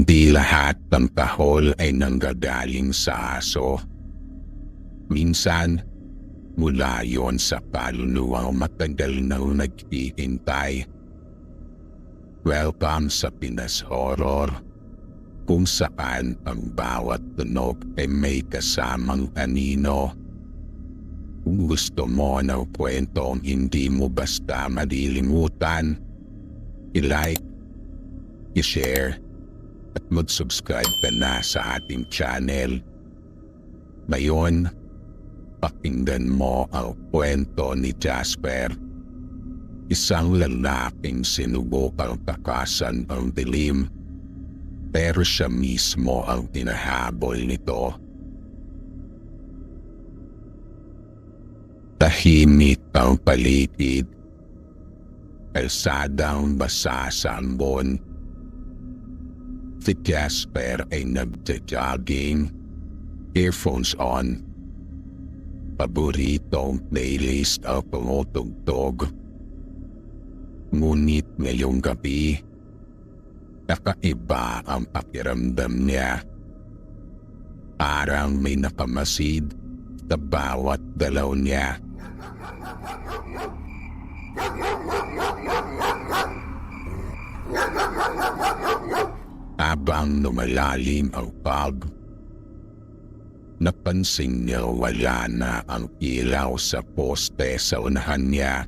Hindi lahat ng tahol ay nanggagaling sa aso. Minsan, mula yon sa kaluluwang matagal na nagtihintay. Welcome sa Pinas Horror, kung saan ang bawat tunog ay may kasamang anino. Kung gusto mo ng kwentong hindi mo basta malilimutan, i-like, i-share, at mag-subscribe ka na sa ating channel. Ngayon, pakinggan mo ang kwento ni Jasper. Isang lalaking sinubukang takasan ang dilim, pero siya mismo ang tinahabol nito. Tahimik ang paligid. Kalsadang basa sa ambon. Si Jasper ay nagja-jogging, earphones on. Paboritong playlist ang tumutugtog. Ngunit ngayong gabi, nakaiba ang pakiramdam niya. Parang may napamasid sa bawat dalaw niya. Habang lumalalim ang pag, napansin niya wala na ang ilaw sa poste sa unahan niya.